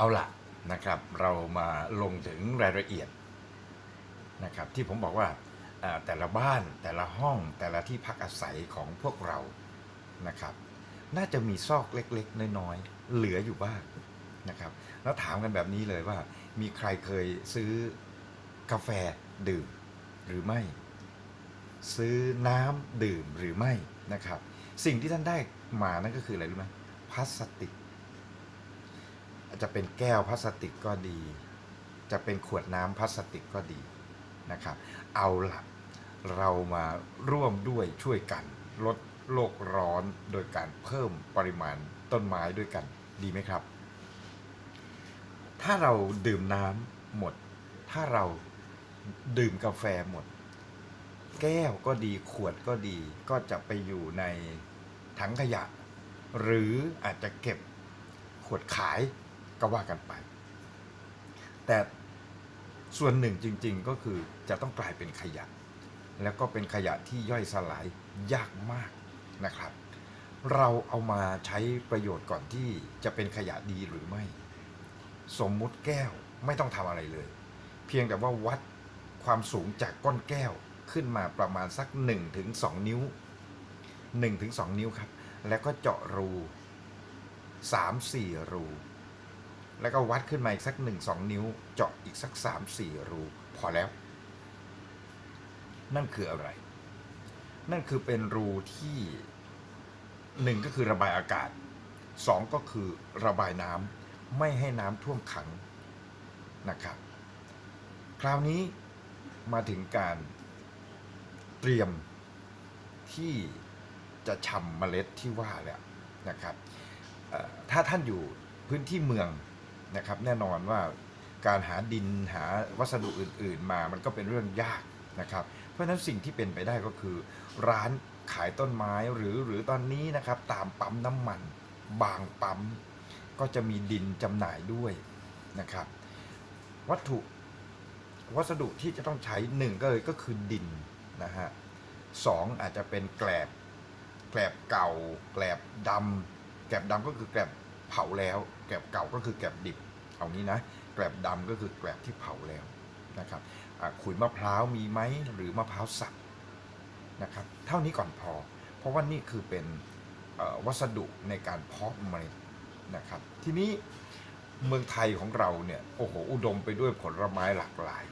เอาละนะครับเรามาลงถึงรายละเอียดนะครับที่ผมบอกว่าแต่ละบ้านแต่ละห้องแต่ละที่พักอาศัยของพวกเรานะครับ น่าจะมีซอกเล็กๆ น้อยๆ เหลืออยู่บ้างนะครับ แล้วถามกันแบบนี้เลยว่ามีใครเคยซื้อกาแฟดื่มหรือไม่ ซื้อน้ำดื่มหรือไม่นะครับ สิ่งที่ท่านได้มานั่นก็คืออะไรรู้ไหมพลาสติก จะเป็นแก้วพลาสติกก็ดี จะเป็นขวดน้ำพลาสติกก็ดีนะครับ เอาละเรามาร่วมด้วยช่วยกัน ลดโลกร้อนโดยการเพิ่มปริมาณต้นไม้ด้วยกันดีไหมครับ ถ้าเราดื่มน้ำหมด ถ้าเราดื่มกาแฟหมด แก้วก็ดีขวดก็ดีก็จะไปอยู่ในถังขยะ หรืออาจจะเก็บขวดขาย ก็ว่ากันไป แต่ส่วนหนึ่งจริง ๆ ก็คือจะต้องกลายเป็นขยะ แล้วก็เป็นขยะที่ย่อยสลายยากมากนะครับ เราเอามาใช้ประโยชน์ก่อนที่จะเป็นขยะดีหรือไม่ สมมุติแก้วไม่ต้องทำอะไรเลย เพียงแต่ว่าวัดความสูงจากก้นแก้วขึ้นมาประมาณสัก1ถึง2นิ้ว1ถึง2นิ้วครับ แล้วก็เจาะรู 3 4 รู แล้วก็วัดขึ้นมาอีกสัก 1 2 นิ้ว เจาะอีกสัก 3 4 รู พอแล้ว นั่นคืออะไร นั่นคือเป็นรูที่หนึ่งก็คือระบายอากาศสองก็คือระบายน้ำไม่ให้น้ำท่วมขังนะครับ คราวนี้มาถึงการเตรียมที่จะชำเมล็ดที่ว่าแล้วนะครับถ้าท่านอยู่พื้นที่เมือง นะครับแน่นอนว่าการหาดินหาวัสดุอื่น ๆ มามันก็เป็นเรื่องยากนะครับ เพราะฉะนั้นสิ่งที่เป็นไปได้ก็คือ ร้านขายต้นไม้หรือหรือตอนนี้นะครับตามปั๊มน้ำมัน บางปั๊ม ก็จะมีดินจำหน่ายด้วยนะครับ วัตถุวัสดุที่จะต้องใช้หนึ่งก็เลยก็คือดินนะฮะสองอาจจะเป็นแกลบแกลบเก่า แกลบดำแกลบดำก็คือแกลบ เผาแล้วแกลบเก่าก็คือแกลบดิบเอางี้นะแกลบดำก็คือแกลบที่เผาแล้วนะครับขุยมะพร้าวมีไหมหรือมะพร้าวสับนะครับเท่านี้ก่อนพอ เพราะว่านี่คือเป็นวัสดุในการเพาะเมล็ดนะครับทีนี้เมืองไทยของเราเนี่ยโอ้โหอุดมไปด้วยผลไม้หลากหลาย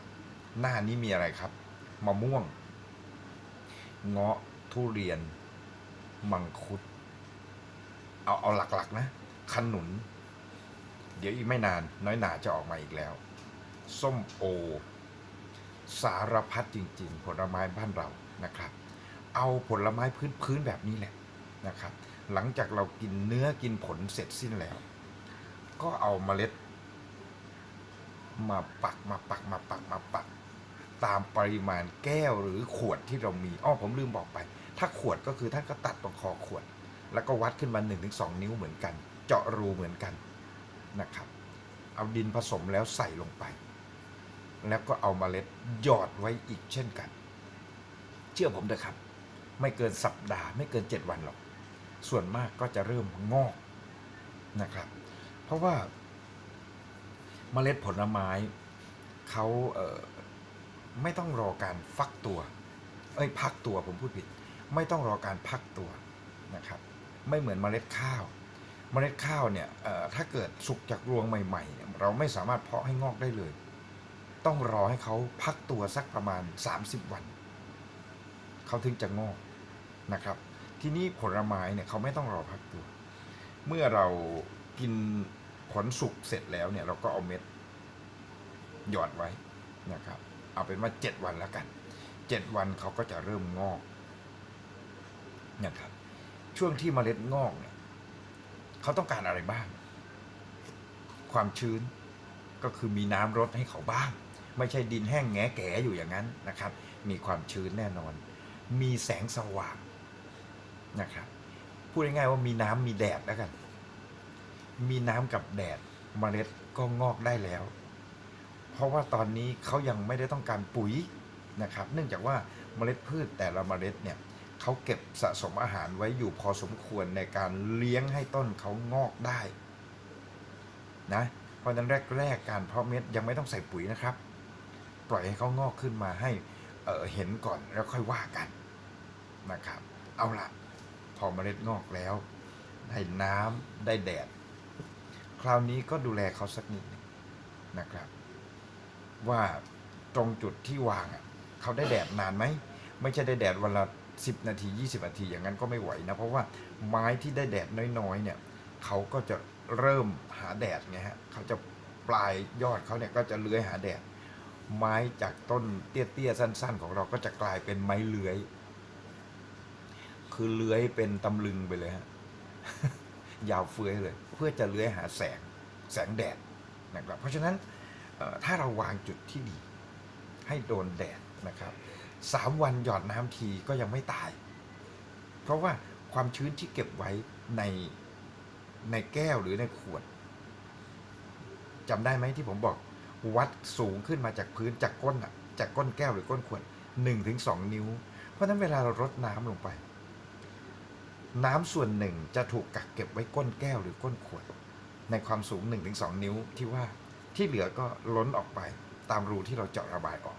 หน้านี้มีอะไรครับมะม่วง เงาะทุเรียน มังคุด เอาเอาหลักๆนะ ขนุน เดี๋ยวอีกไม่นานน้อยหนาจะออกมาอีกแล้ว ส้มโอ สารพัดจริง ๆ ผลไม้บ้านเรานะครับ เอาผลไม้พื้นๆแบบนี้แหละนะครับ หลังจากเรากินเนื้อกินผลเสร็จสิ้นแล้ว ก็เอาเมล็ด มาปักมาปักมาปักมาปัก ตามปริมาณแก้วหรือขวดที่เรามีอ้อผมลืมบอกไป ถ้าขวดก็คือท่านก็ตัดตรงคอขวดแล้วก็วัดขึ้นมา1-2 นิ้วเหมือนกัน เจาะรูเหมือนกันนะครับ เอาดินผสมแล้วใส่ลงไป แล้วก็เอามาเมล็ดหยอดไว้อีกเช่นกัน เชื่อผมเถอะครับ ไม่เกินสัปดาห์ไม่เกิน 7 วันหรอก ส่วนมากก็จะเริ่มงอกนะครับ เพราะว่าเมล็ดผลไม้เขาเไม่ต้องรอการฟักตัวเอ้ยพักตัวผมพูดผิด ไม่ต้องรอการพักตัวนะครับ ไม่เหมือนเมล็ดข้าว เมล็ดข้าวเนี่ยถ้าเกิดสุกจากรวงใหม่ๆเนี่ยเราไม่สามารถเพาะให้งอกได้เลย ต้องรอให้เขาพักตัวสักประมาณ 30 วัน เขาถึงจะงอกนะครับ ทีนี้ผลไม้เนี่ยเขาไม่ต้องรอพักตัว เมื่อเรากินผลสุกเสร็จแล้วเนี่ยเราก็เอาเม็ดหยอดไว้นะครับ เอาเป็นว่า 7 วันแล้วกัน 7 วันเขาก็จะเริ่มงอกนะครับช่วงที่เมล็ดงอกเนี่ย เขาต้องการอะไรบ้าง ความชื้นก็คือมีน้ำรดให้เขาบ้าง ไม่ใช่ดินแห้งแงแก่อยู่อย่างนั้นนะครับ มีความชื้นแน่นอน มีแสงสว่างนะครับ พูดง่ายๆว่ามีน้ำมีแดดแล้วกัน มีน้ำกับแดดเมล็ดก็งอกได้แล้ว เพราะว่าตอนนี้เขายังไม่ได้ต้องการปุ๋ยนะครับ เนื่องจากว่าเมล็ดพืชแต่ละเมล็ดเนี่ย เขาเก็บสะสมอาหารไว้อยู่พอสมควรในการเลี้ยงให้ต้นเขางอกได้นะเพราะฉะนั้นแรกๆการเพาะเม็ดยังไม่ต้องใส่ปุ๋ยนะครับ ปล่อยให้เขางอกขึ้นมาให้เออเห็นก่อนแล้วค่อยว่ากันนะครับ เอาละพอเมล็ดงอกแล้ว ได้น้ำได้แดด คราวนี้ก็ดูแลเขาสักนิดนะครับ ว่าตรงจุดที่วางเขาได้แดดนานไหม ไม่ใช่ได้แดดวันละ 10 นาที 20 นาทีอย่างนั้นก็ไม่ไหวนะเพราะว่าไม้ที่ได้แดดน้อยๆเนี่ยเขาก็จะเริ่มหาแดดไงฮะเขาจะปลายยอดเขาเนี่ยก็จะเลื้อยหาแดด ไม้จากต้นเตี้ยๆสั้น ๆ ของเราก็จะกลายเป็นไม้เลื้อย คือเลื้อยเป็นตำลึงไปเลยฮะยาวเฟื้อยเลย เพื่อจะเลื้อยหาแสงแสงแดดนะครับเพราะฉะนั้นถ้าเราวางจุดที่ดีให้โดนแดดนะครับ สามวันหยอดน้ำทีก็ยังไม่ตาย เพราะว่าความชื้นที่เก็บไว้ในในแก้วหรือในขวดจำได้ไหมที่ผมบอกวัดสูงขึ้นมาจากพื้นจากก้นอะจากก้นแก้วหรือก้นขวด1-2ถึงนิ้ว เพราะฉะนั้นเวลาเรารดน้ำลงไป น้ำส่วนหนึ่งจะถูกกักเก็บไว้ก้นแก้วหรือก้นขวด ในความสูง 1-2นิ้วที่ว่าที่เหลือก็ล้นออกไปตามรูที่เราเจาะระบายออก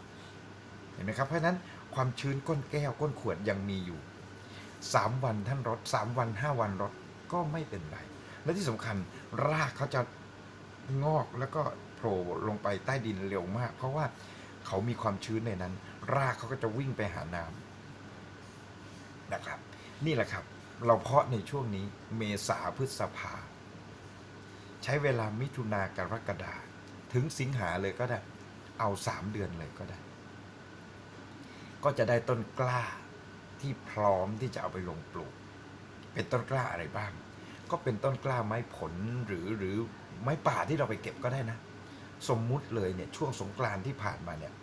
เห็นไหมครับเพราะฉะนั้นความชื้นก้นแก้วก้นขวดยังมีอยู่ 3 วันท่านรด3วัน 5 วันรดก็ไม่เป็นไร และที่สำคัญรากเขาจะงอกแล้วก็โผล่ลงไปใต้ดินเร็วมาก เพราะว่าเขามีความชื้นในนั้น รากเขาก็จะวิ่งไปหาน้ำนะครับ นี่แหละครับ เราเพาะในช่วงนี้เมษาพฤษภา ใช้เวลามิถุนากรกฎาถึงสิงหาเลยก็ได้ เอาสามเดือนเลยก็ได้ ก็จะได้ต้นกล้าที่พร้อมที่จะเอาไปลงปลูก เป็นต้นกล้าอะไรบ้าง ก็เป็นต้นกล้าไม้ผลหรือหรือไม้ป่าที่เราไปเก็บก็ได้นะ สมมุติเลยเนี่ยช่วงสงกรานที่ผ่านมาเนี่ย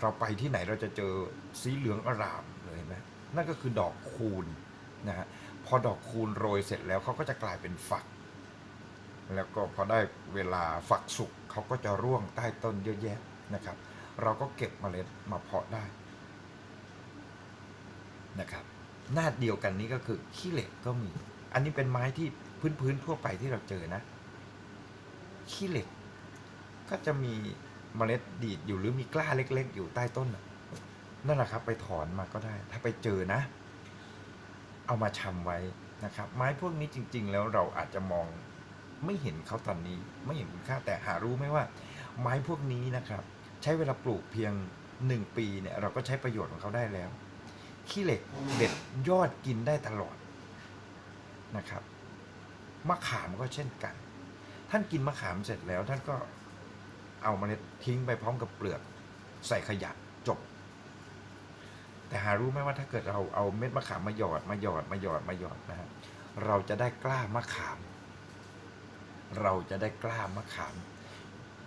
เราไปที่ไหนเราจะเจอสีเหลืองอร่ามเลยนไหมนั่นก็คือดอกคูณนะฮะพอดอกคูณโรยเสร็จแล้วเขาก็จะกลายเป็นฝัก แล้วก็พอได้เวลาฝักสุกเขาก็จะร่วงใต้ต้นเยอะแยะนะครับ เราก็เก็บเมล็ดมาเพาะได้ นะครับ หน้าเดียวกันนี้ก็คือขี้เหล็กก็มี อันนี้เป็นไม้ที่พื้นๆทั่วไปที่เราเจอนะขี้เหล็ก ก็จะมีเมล็ดดีดอยู่หรือมีกล้าเล็ก ๆ อยู่ใต้ต้นนั่นแหละครับ ไปถอนมาก็ได้ ถ้าไปเจอนะ เอามาชำไว้นะครับ ไม้พวกนี้จริง ๆ แล้วเราอาจจะมองไม่เห็นเขาตอนนี้ ไม่เห็นคุณค่าแต่หารู้ไหมว่า ไม้พวกนี้นะครับ ใช้เวลาปลูกเพียงหนึ่งปีเนี่ยเราก็ใช้ประโยชน์ของเขาได้แล้ว ขี้เหล็กเด็ดยอดกินได้ตลอดนะครับมะขามก็เช่นกัน ท่านกินมะขามเสร็จแล้วท่านก็เอาเมล็ดทิ้งไปพร้อมกับเปลือกใส่ขยะจบ แต่หารู้ไหมว่าถ้าเกิดเราเอาเม็ดมะขามมาหยอดมาหยอดมาหยอดมาหยอดนะฮะเราจะได้กล้ามะขาม เราจะได้กล้ามะขาม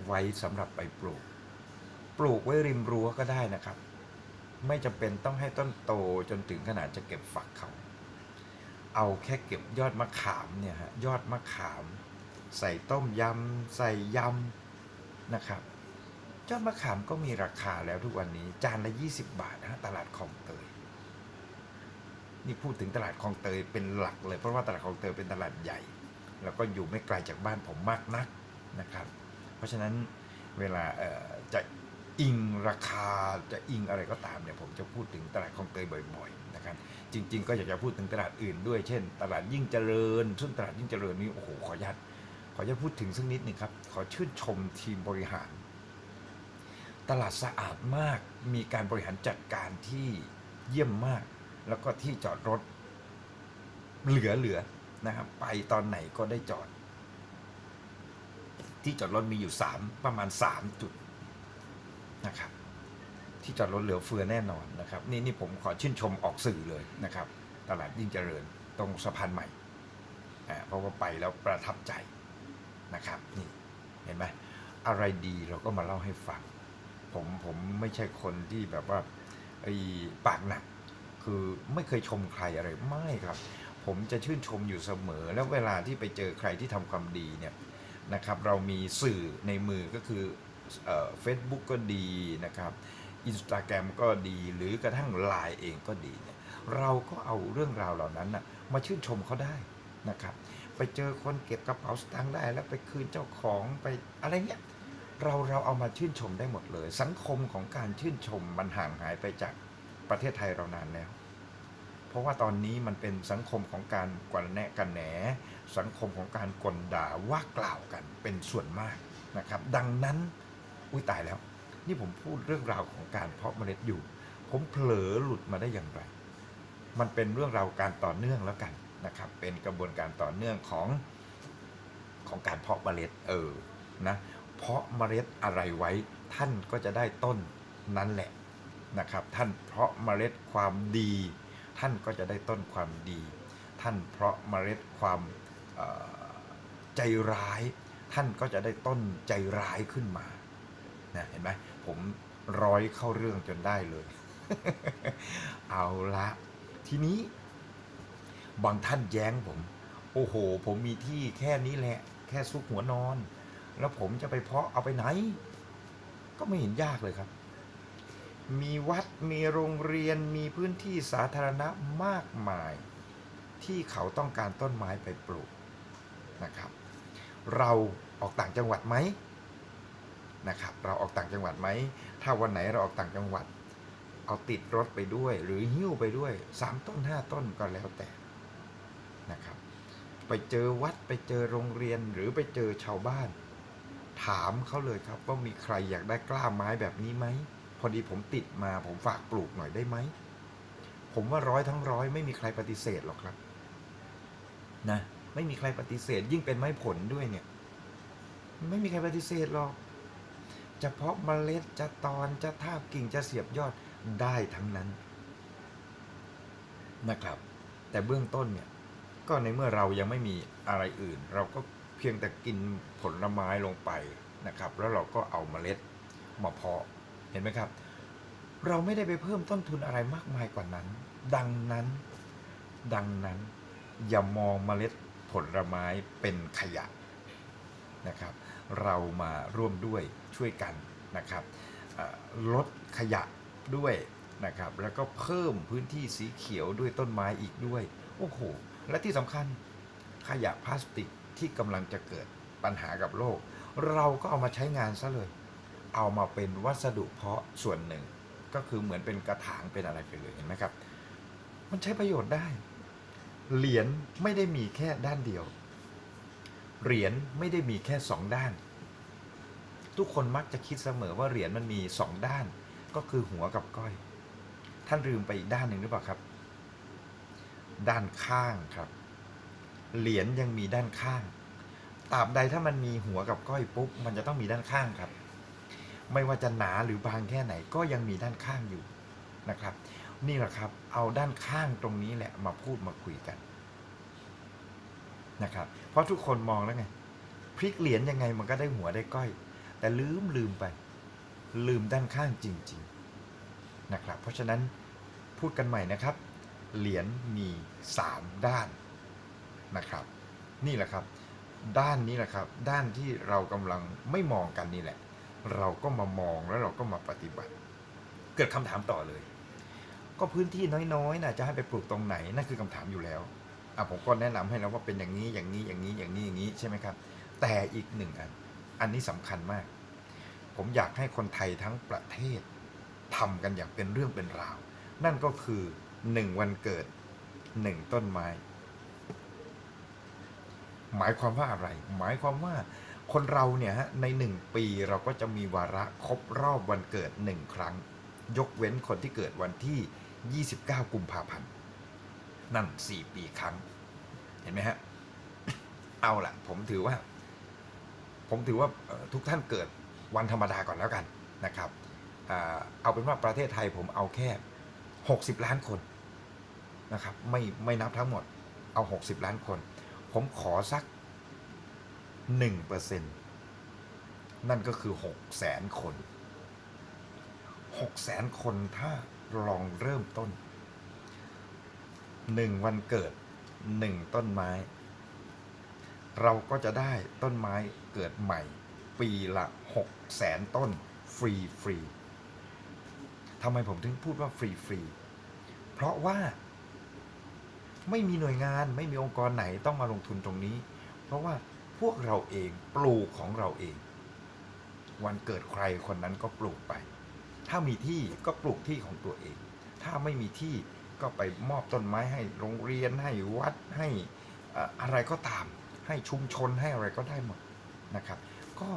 ไว้สำหรับไปปลูก ปลูกไว้ริมรั้วก็ได้นะครับ ไม่จำเป็นต้องให้ต้นโตจนถึงขนาดจะเก็บฝักเขา เอาแค่เก็บยอดมะขามเนี่ยฮะยอดมะขาม ใส่ต้มยำใส่ยำนะครับยอดมะขามก็มีราคาแล้วทุกวันนี้จานละ 20 บาทนะฮะตลาดคลองเตยนี่พูดถึงตลาดคลองเตยเป็นหลักเลยเพราะว่าตลาดคลองเตยเป็นตลาดใหญ่ แล้วก็อยู่ไม่ไกลจากบ้านผมมากนักนะครับ เพราะฉะนั้นเวลาเอ่อจะ อิงราคาจะอิงอะไรก็ตามเนี่ยผมจะพูดถึงตลาดคลองเตยบ่อยๆนะครับจริง ๆ ก็อยากจะพูดถึงตลาดอื่นด้วยเช่น ตลาดยิ่งเจริญ ซึ่งตลาดยิ่งเจริญนี่โอ้โหขออนุญาตขออนุญาตพูดถึงสักนิดนึงครับ ขอชื่นชมทีมบริหาร ตลาดสะอาดมากมีการบริหารจัดการที่เยี่ยมมาก แล้วก็ที่จอดรถเหลือๆนะครับไปตอนไหนก็ได้จอด ที่จอดรถมีอยู่สามประมาณสามจุด นะครับ ที่จอดรถเหลือเฟือแน่นอนนะครับ นี่นี่ผมขอชื่นชมออกสื่อเลยนะครับ ตลาดยิ่งเจริญตรงสะพานใหม่อ่าเพราะว่าไปแล้วประทับใจนะครับนี่เห็นไหมอะไรดีเราก็มาเล่าให้ฟัง ผมผมไม่ใช่คนที่แบบว่าไอ้ปากหนักคือไม่เคยชมใครอะไรไม่ครับ ผมจะชื่นชมอยู่เสมอ แล้วเวลาที่ไปเจอใครที่ทำความดีเนี่ยนะครับ เรามีสื่อในมือก็คือ เฟซบุ๊กก็ดีนะครับอินสตาแกรมก็ดีหรือกระทั่งไลน์เองก็ดีเนี่ยเราก็เอาเรื่องราวเหล่านั้นนะมาชื่นชมเขาได้นะครับไปเจอคนเก็บกระเป๋าสตางค์ได้แล้วไปคืนเจ้าของไปอะไรเงี้ยเราเราเอามาชื่นชมได้หมดเลย สังคมของการชื่นชมมันห่างหายไปจากประเทศไทยเรานานแล้ว เพราะว่าตอนนี้มันเป็นสังคมของการกวนแนะกันแหน สังคมของการกลด่าว่ากล่าวกันเป็นส่วนมากนะครับ ดังนั้น อุ้ยตายแล้ว นี่ผมพูดเรื่องราวของการเพาะเมล็ดอยู่ ผมเผลอหลุดมาได้อย่างไร มันเป็นเรื่องราวการต่อเนื่องแล้วกันนะครับ เป็นกระบวนการต่อเนื่องของของการเพาะเมล็ดเออนะเพาะเมล็ดอะไรไว้ท่านก็จะได้ต้นนั้นแหละนะครับ ท่านเพาะเมล็ดความดี ท่านก็จะได้ต้นความดี ท่านเพาะเมล็ดความใจร้าย ท่านก็จะได้ต้นใจร้ายขึ้นมา นะเห็นไหมผมร้อยเข้าเรื่องจนได้เลย เอาละทีนี้ บางท่านแย้งผม โอ้โห ผมมีที่แค่นี้แหละ แค่ซุกหัวนอน แล้วผมจะไปเพาะเอาไปไหน ก็ไม่เห็นยากเลยครับ มีวัดมีโรงเรียนมีพื้นที่สาธารณะมากมาย ที่เขาต้องการต้นไม้ไปปลูกนะครับ เราออกต่างจังหวัดไหม นะครับ เราออกต่างจังหวัดไหม ถ้าวันไหนเราออกต่างจังหวัด เอาติดรถไปด้วย หรือหิ้วไปด้วยสามต้นห้าต้นก็แล้วแต่นะครับ ไปเจอวัดไปเจอโรงเรียนหรือไปเจอชาวบ้าน ถามเขาเลยครับว่ามีใครอยากได้กล้าไม้แบบนี้ไหม พอดีผมติดมาผมฝากปลูกหน่อยได้ไหม ผมว่าร้อยทั้งร้อยไม่มีใครปฏิเสธหรอกครับนะไม่มีใครปฏิเสธยิ่งเป็นไม้ผลด้วยเนี่ย ไม่มีใครปฏิเสธหรอก จะเพาะเมล็ดจะตอนจะทาบกิ่งจะเสียบยอดได้ทั้งนั้นนะครับ แต่เบื้องต้นเนี่ยก็ในเมื่อเรายังไม่มีอะไรอื่น เราก็เพียงแต่กินผลไม้ลงไปนะครับ แล้วเราก็เอาเมล็ดมาเพาะเห็นไหมครับ เราไม่ได้ไปเพิ่มต้นทุนอะไรมากมายกว่านั้น ดังนั้น ดังนั้นอย่ามองเมล็ดผลไม้เป็นขยะนะครับ เรามาร่วมด้วยช่วยกันนะครับลดขยะด้วยนะครับแล้วก็เพิ่มพื้นที่สีเขียวด้วยต้นไม้อีกด้วยโอ้โหและที่สำคัญขยะพลาสติกที่กำลังจะเกิดปัญหากับโลก เราก็เอามาใช้งานซะเลย เอามาเป็นวัสดุเพาะส่วนหนึ่ง ก็คือเหมือนเป็นกระถางเป็นอะไรไปเลยเห็นไหมครับ มันใช้ประโยชน์ได้ เหรียญไม่ได้มีแค่ด้านเดียว เหรียญไม่ได้มีแค่สองด้าน ทุกคนมักจะคิดเสมอว่าเหรียญมันมีสองด้าน ก็คือหัวกับก้อย ท่านลืมไปอีกด้านหนึ่งหรือเปล่าครับ ด้านข้างครับ เหรียญยังมีด้านข้างตราบใดถ้ามันมีหัวกับก้อยปุ๊บมันจะต้องมีด้านข้างครับ ไม่ว่าจะหนาหรือบางแค่ไหนก็ยังมีด้านข้างอยู่นะครับ นี่แหละครับ เอาด้านข้างตรงนี้แหละมาพูดมาคุยกัน นะครับ เพราะทุกคนมองแล้วไงพลิกเหรียญยังไงมันก็ได้หัวได้ก้อย แต่ลืมลืมไป ลืมด้านข้างจริง ๆนะครับ เพราะฉะนั้นพูดกันใหม่นะครับ เหรียญมี 3 ด้านนะครับ นี่แหละครับ ด้านนี้แหละครับ ด้านที่เรากำลังไม่มองกันนี่แหละ เราก็มามองแล้วเราก็มาปฏิบัติ เกิดคำถามต่อเลย ก็พื้นที่น้อยๆนะจะให้ไปปลูกตรงไหนนั่นคือคำถามอยู่แล้ว อะผมก็แนะนำให้แล้วว่าเป็นอย่างนี้อย่างนี้อย่างนี้อย่างนี้อย่างนี้ใช่ไหมครับ แต่อีกหนึ่งอันอันนี้สำคัญมาก ผมอยากให้คนไทยทั้งประเทศทำกันอย่างเป็นเรื่องเป็นราว นั่นก็คือหนึ่งวันเกิดหนึ่งต้นไม้ หมายความว่าอะไร หมายความว่าคนเราเนี่ยฮะในหนึ่งปีเราก็จะมีวาระครบรอบวันเกิดหนึ่งครั้ง ยกเว้นคนที่เกิดวันที่ 29 กุมภาพันธ์ นั่น4ปีครั้ง เห็นไหมฮะ เอาละผมถือว่า ผมถือว่าทุกท่านเกิดวันธรรมดาก่อนแล้วกันนะครับ เอาเป็นว่าประเทศไทยผมเอาแค่ 60 ล้านคนนะครับ ไม่ไม่นับทั้งหมด เอา 60 ล้านคน ผมขอสัก 1%นั่นก็คือ6แสนคน6แสนคนถ้าลองเริ่มต้น 1วันเกิด1ต้นไม้ เราก็จะได้ต้นไม้เกิดใหม่ ปีละ6แสนต้นฟรีฟรีทำไมผมถึงพูดว่าฟรีฟรีเพราะว่า ไม่มีหน่วยงานไม่มีองค์กรไหนต้องมาลงทุนตรงนี้ เพราะว่าพวกเราเองปลูกของเราเอง วันเกิดใครคนนั้นก็ปลูกไป ถ้ามีที่ก็ปลูกที่ของตัวเอง ถ้าไม่มีที่ ก็ไปมอบต้นไม้ให้โรงเรียนให้วัดให้อะไรก็ตาม ให้ชุมชนให้อะไรก็ได้หมดนะครับ ก็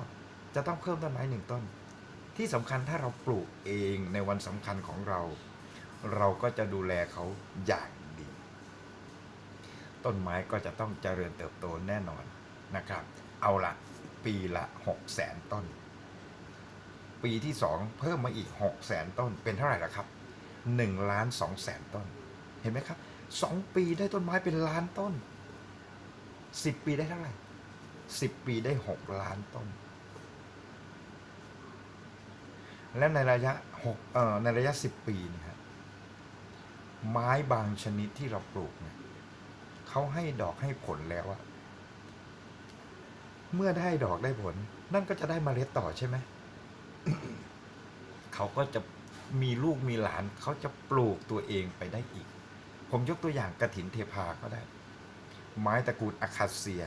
จะต้องเพิ่มต้นไม้หนึ่งต้น ที่สำคัญถ้าเราปลูกเองในวันสำคัญของเรา เราก็จะดูแลเขาอย่างดี ต้นไม้ก็จะต้องเจริญเติบโตแน่นอนนะครับ เอาละปีละ6 0แสนต้น ปีที่ 2 เพิ่มมาอีก 6 0แสนต้นเป็นเท่าไหร่ละครับ 1ล้าน2แสนต้น เห็นไหมครับ 2 ปีได้ต้นไม้เป็นล้านต้น 10 ปีได้เท่าไหร่ 10 ปีได้ 6 ล้านต้น และในระยะ6เอ่อในระยะ 10 ปีนะฮะไม้บางชนิดที่เราปลูกเนี่ยเขาให้ดอกให้ผลแล้วอะเมื่อได้ดอกได้ผล นั่นก็จะได้เมล็ดต่อใช่ไหม เขาก็จะ มีลูกมีหลานเขาจะปลูกตัวเองไปได้อีก ผมยกตัวอย่างกระถินเทพาก็ได้ ไม้ตระกูลอะคาเซีย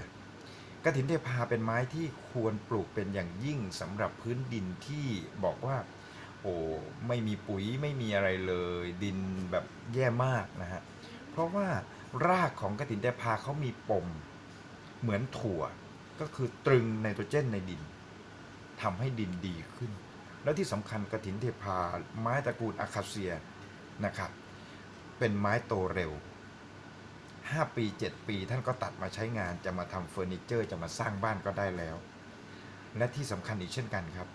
กระถินเทพาเป็นไม้ที่ควรปลูกเป็นอย่างยิ่งสำหรับพื้นดินที่บอกว่า โอ้ไม่มีปุ๋ยไม่มีอะไรเลย ดินแบบแย่มากนะฮะเพราะว่ารากของกระถินเทพาเขามีปม เหมือนถั่วก็คือตรึงไนโตรเจนในดินทำให้ดินดีขึ้น แล้วที่สำคัญกระถินเทพา ไม้ตระกูลอะคาเซียนะครับ เป็นไม้โตเร็ว 5 ปี 7 ปีท่านก็ตัดมาใช้งานจะมาทำเฟอร์นิเจอร์จะมาสร้างบ้านก็ได้แล้ว และที่สำคัญอีกเช่นกันครับ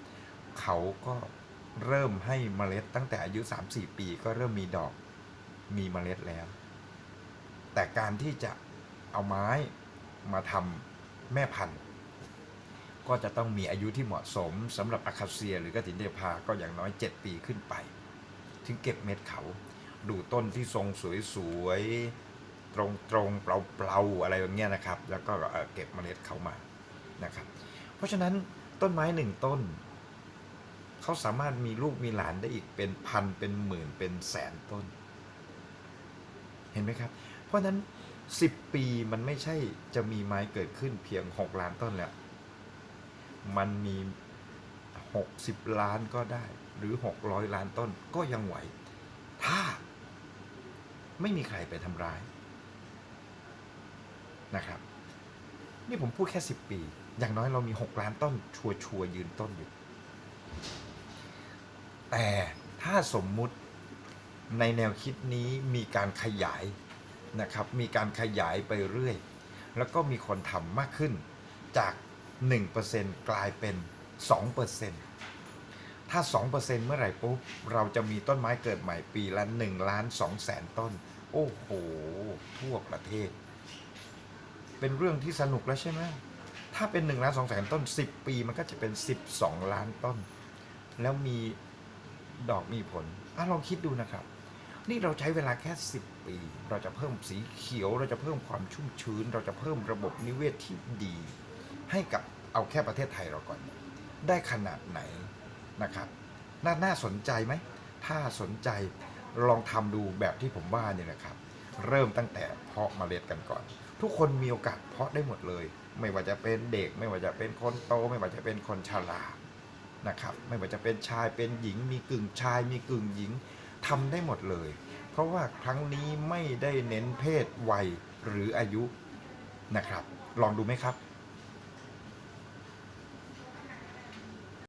เขาก็เริ่มให้เมล็ดตั้งแต่อายุ 3-4 ปีก็เริ่มมีดอกมีเมล็ดแล้ว แต่การที่จะเอาไม้มาทำแม่พันธุ์ ก็จะต้องมีอายุที่เหมาะสมสำหรับอะคาเซีย หรือกระถินเทพาก็อย่างน้อย 7 ปีขึ้นไป ถึงเก็บเม็ดเขา ดูต้นที่ทรงสวยๆ ตรงๆ เปล่าๆ อะไรอย่างเงี้ยนะครับ แล้วก็เอ่อเก็บเมล็ดเขามานะครับ เพราะฉะนั้นต้นไม้หนึ่งต้น เขาสามารถมีลูกมีหลานได้อีกเป็นพันเป็นหมื่นเป็นแสนต้น เห็นไหมครับ เพราะฉะนั้น 10 ปีมันไม่ใช่จะมีไม้เกิดขึ้นเพียง 6 ล้านต้นแล้ว มันมี 60 ล้านก็ได้หรือ 600 ล้านต้นก็ยังไหว ถ้าไม่มีใครไปทำร้ายนะครับ นี่ผมพูดแค่ 10 ปี อย่างน้อยเรามี 6 ล้านต้น ชัวชัวร์ยืนต้นอยู่ แต่ถ้าสมมุติในแนวคิดนี้มีการขยายนะครับ มีการขยายไปเรื่อย แล้วก็มีคนทำมากขึ้นจาก 1%กลายเป็น 2%ถ้า 2%เมื่อไหร่ปุ๊บ เราจะมีต้นไม้เกิดใหม่ปีละ1ล้าน2แสนต้น โอ้โห ทั่วประเทศ เป็นเรื่องที่สนุกแล้วใช่ไหมถ้าเป็น1ล้าน2แสนต้น 10 ปีมันก็จะเป็น 12 ล้านต้น แล้วมีดอกมีผลอะลองคิดดูนะครับ นี่เราใช้เวลาแค่ 10 ปี เราจะเพิ่มสีเขียว เราจะเพิ่มความชุ่มชื้น เราจะเพิ่มระบบนิเวศที่ดี ให้กับ เอาแค่ประเทศไทยเราก่อน ได้ขนาดไหนนะครับน่าน่าสนใจไหม ถ้าสนใจลองทำดูแบบที่ผมว่าเนี่ยนะครับ เริ่มตั้งแต่เพาะเมล็ดกันก่อน ทุกคนมีโอกาสเพาะได้หมดเลย ไม่ว่าจะเป็นเด็ก ไม่ว่าจะเป็นคนโต ไม่ว่าจะเป็นคนชรานะครับไม่ว่าจะเป็นชายเป็นหญิง มีกึ่งชาย มีกึ่งหญิงทำได้หมดเลย เพราะว่าครั้งนี้ไม่ได้เน้นเพศวัยหรืออายุนะครับ ลองดูไหมครับ